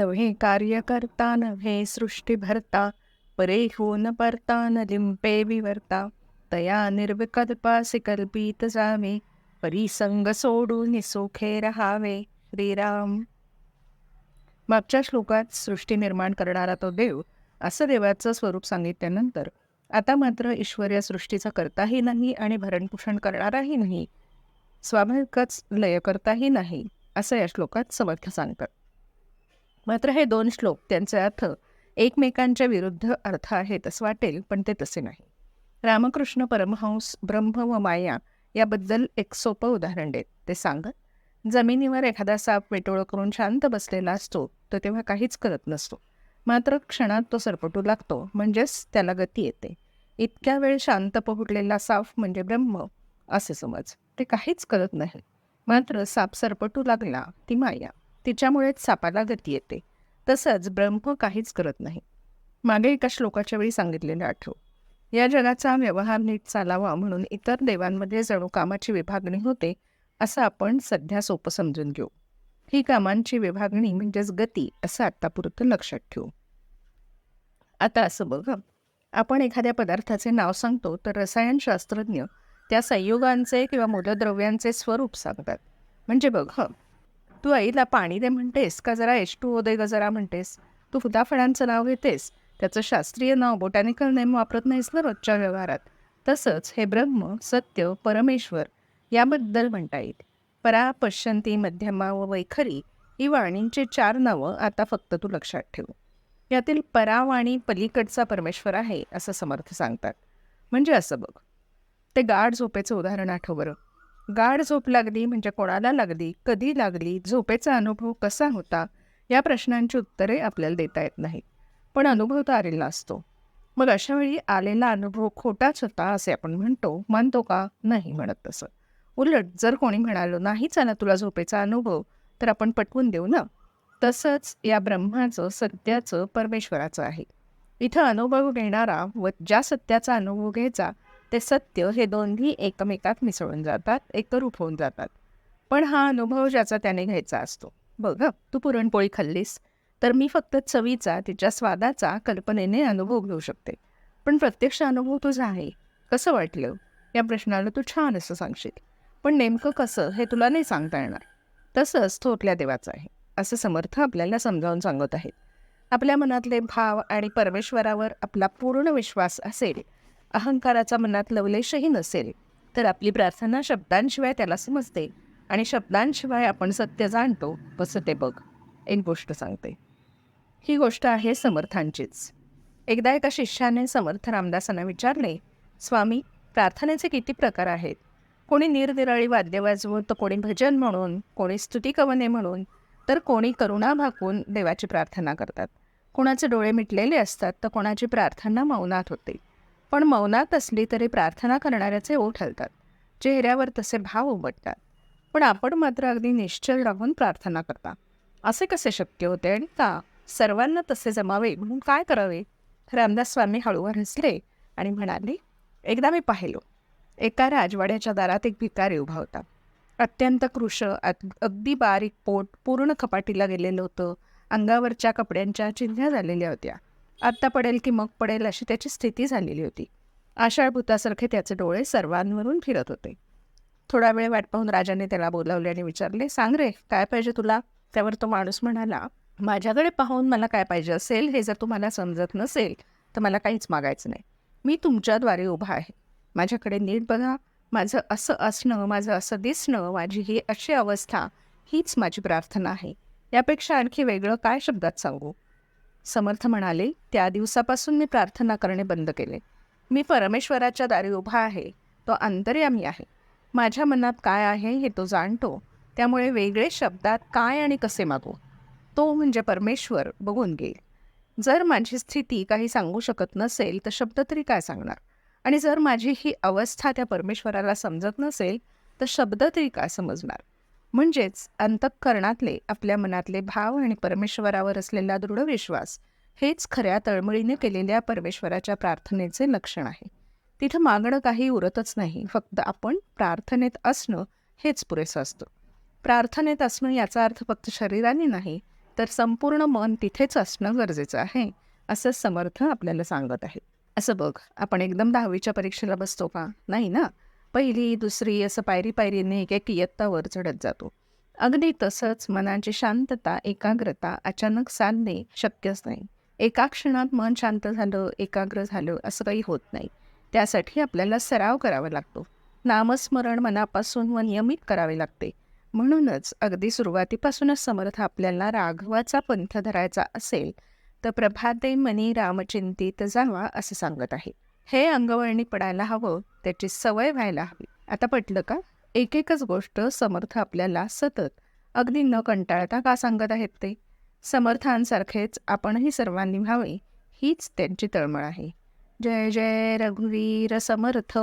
नव्हे कार्य करता नव्हे सृष्टी भरता परे होऊन परता न लिंपे विवर्ता तया निर्विकल्पासी कल्पित जावे परिसंग सोडून निसोखे रहावे श्रीराम. मागच्या श्लोकात सृष्टी निर्माण करणारा तो देव असं देवाचं स्वरूप सांगितल्यानंतर आता मात्र ईश्वर या सृष्टीचा करताही नाही आणि भरणपोषण करणाराही नाही स्वाभाविकच लयकर्ताही नाही असं या श्लोकात समर्थ सांगतात. मात्र हे दोन श्लोक त्यांचे अर्थ एकमेकांच्या विरुद्ध अर्थ आहेत असं वाटेल पण ते तसे नाही. रामकृष्ण परमहंस ब्रह्म व माया याबद्दल एक सोपं उदाहरण देत. ते सांगत जमिनीवर एखादा साप वेटोळं करून शांत बसलेला असतो तर तेव्हा काहीच करत नसतो. मात्र क्षणात तो सरपटू लागतो म्हणजेच त्याला गती येते. इतक्या वेळ शांत पहुडलेला साप म्हणजे ब्रह्म असे समज. ते काहीच करत नाही. मात्र साप सरपटू लागला ती माया तिच्यामुळेच सापाला गती येते. तसंच ब्रह्म काहीच करत नाही. मागे एका श्लोकाच्या वेळी सांगितलेलं आठव. या जगाचा व्यवहार नीट चालावा म्हणून इतर देवांमध्ये जणू कामाची विभागणी होते असं आपण सध्या सोपं समजून घेऊ. ही कामांची विभागणी म्हणजेच गती असं आत्तापुरतं लक्षात ठेवू. आता असं बघ. आपण एखाद्या पदार्थाचे नाव सांगतो तर रसायनशास्त्रज्ञ त्या संयोगांचे किंवा मूलद्रव्यांचे स्वरूप सांगतात. म्हणजे बघ. हं तू आईला पाणी दे म्हणतेस का? जरा एच टू ओ दे ग जरा म्हणतेस. तू फुलाफळांचं नाव घेतेस. त्याचं शास्त्रीय नाव बोटॅनिकल नेम वापरत नाहीस ना रोजच्या व्यवहारात? तसंच हे ब्रह्म सत्य परमेश्वर याबद्दल म्हणता येईल. परा पश्यंती मध्यमा व वैखरी ही वाणींची चार नावं आता फक्त तू लक्षात ठेव. यातील परावाणी पलीकडचा परमेश्वर आहे असं समर्थ सांगतात. म्हणजे असं बघ. ते गाढ झोपेचं उदाहरण आठव बरं. गाढ झोप लागली म्हणजे कोणाला लागली? कधी लागली? झोपेचा अनुभव कसा होता? या प्रश्नांची उत्तरे आपल्याला देता येत नाहीत. पण अनुभव तर आलेला असतो. मग अशा वेळी आलेला अनुभव खोटाच होता असे आपण म्हणतो? मानतो का? नाही म्हणत तसं. उलट जर कोणी म्हणालो नाहीच आला तुला झोपेचा अनुभव तर आपण पटवून देऊ ना? तसंच या ब्रह्माचं सत्याचं परमेश्वराचं आहे. इथं अनुभव घेणारा व ज्या सत्याचा अनुभव घ्यायचा ते सत्य हे दोन्ही एकमेकात मिसळून जातात एकरूप होऊन जातात. पण हा अनुभव ज्याचा त्याने घ्यायचा असतो. बघ तू पुरणपोळी खाल्लीस तर मी फक्त चवीचा तिच्या स्वादाचा कल्पनेने अनुभव घेऊ शकते. पण प्रत्यक्ष अनुभव तुझा आहे कसं वाटलं? या प्रश्नाला तू छान असं सांगशील. पण नेमकं कसं हे तुला नाही सांगता येणार. तसंच थोरल्या देवाचं आहे असं समर्थ आपल्याला समजावून सांगत आहेत. आपल्या मनातले भाव आणि परमेश्वरावर आपला पूर्ण विश्वास असेल अहंकाराचा मनात लवलेशही नसेल तर आपली प्रार्थना शब्दांशिवाय त्याला समजते आणि शब्दांशिवाय आपण सत्य जाणतो कसं ते बघ. एक गोष्ट सांगते. ही गोष्ट आहे समर्थांचीच. एकदा एका शिष्याने समर्थ रामदासांना विचारले स्वामी प्रार्थनेचे किती प्रकार आहेत? कोणी निरनिराळी वाद्य वाजवून तर कोणी भजन म्हणून कोणी स्तुतिकवने म्हणून तर कोणी करुणा भाकून देवाची प्रार्थना करतात. कोणाचे डोळे मिटलेले असतात तर कोणाची प्रार्थना मौनात होते. पण मौनात असली तरी प्रार्थना करणाऱ्याचे ओठ हलतात. चेहऱ्यावर तसे भाव उमटतात. पण आपण मात्र अगदी निश्चल राहून प्रार्थना करता. असे कसे शक्य होते आणि का? सर्वांना तसे जमावे म्हणून काय करावे? रामदास स्वामी हळूवर हसले आणि म्हणाले एकदा मी पाहिलो. एका राजवाड्याच्या दारात एक भिकारी उभा होता. अत्यंत कृश अगदी बारीक पोट पूर्ण कपाटीला गेलेलं होतं. अंगावरच्या कपड्यांच्या चिन्ह्या झालेल्या होत्या. आत्ता पडेल की मग पडेल अशी त्याची स्थिती झालेली होती. आषाढ भूतासारखे त्याचे डोळे सर्वांवरून फिरत होते. थोडा वेळ वाट पाहून राजाने त्याला बोलावले आणि विचारले सांग रे काय पाहिजे तुला? त्यावर तो माणूस म्हणाला माझ्याकडे पाहून मला काय पाहिजे असेल हे जर तुम्हाला समजत नसेल तर मला काहीच मागायचं नाही. मी तुमच्याद्वारे उभा आहे. माझ्याकडे नीट बघा. माझं असं असणं माझं असं दिसणं माझी ही अशी अवस्था हीच माझी प्रार्थना आहे. यापेक्षा आणखी वेगळं काय शब्दात सांगू? समर्थ म्हणाले त्या दिवसापासून मी प्रार्थना करणे बंद केले. मी परमेश्वराच्या दारी उभा आहे. तो अंतर्यामी आहे. माझ्या मनात काय आहे हे तो जाणतो. त्यामुळे वेगळे शब्दात काय आणि कसे मागू? तो म्हणजे परमेश्वर बघून घेईल. जर माझी स्थिती काही सांगू शकत नसेल तर शब्द तरी काय सांगणार? आणि जर माझी ही अवस्था त्या परमेश्वराला समजत नसेल तर शब्द तरी काय समजणार? म्हणजेच अंतःकरणातले आपल्या मनातले भाव आणि परमेश्वरावर असलेला दृढ विश्वास हेच खऱ्या तळमळीने केलेल्या परमेश्वराच्या प्रार्थनेचे लक्षण आहे. तिथं मागणं काही उरतच नाही फक्त आपण प्रार्थनेत असणं हेच पुरेसं असतं. प्रार्थनेत असणं याचा अर्थ फक्त शरीराने नाही तर संपूर्ण मन तिथेच असणं गरजेचं आहे असं समर्थ आपल्याला सांगत आहे. असं बघ आपण एकदम दहावीच्या परीक्षेला बसतो का? नाही ना? पहिली दुसरी असं पायरी पायरीने एक एक इयत्ता वर चढत जातो. अगदी तसंच मनाची शांतता एकाग्रता अचानक साधणे शक्यच नाही. एका क्षणात मन शांत झालं एकाग्र झालं असं काही होत नाही. त्यासाठी आपल्याला सराव करावा लागतो. नामस्मरण मनापासून व नियमित करावे लागते. म्हणूनच अगदी सुरुवातीपासूनच समर्थ आपल्याला राघवाचा पंथ धरायचा असेल तर प्रभाते मनी रामचिंतित जावा असं सांगत आहे. हे अंगवळणी पडायला हवं त्याची सवय व्हायला हवी. आता पटलं का? एक एकच गोष्ट समर्थ आपल्याला सतत अगदी न कंटाळता का सांगत आहेत ते? समर्थांसारखेच आपणही सर्वांनी व्हावे हीच त्यांची तळमळ आहे. जय जय रघुवीर समर्थ.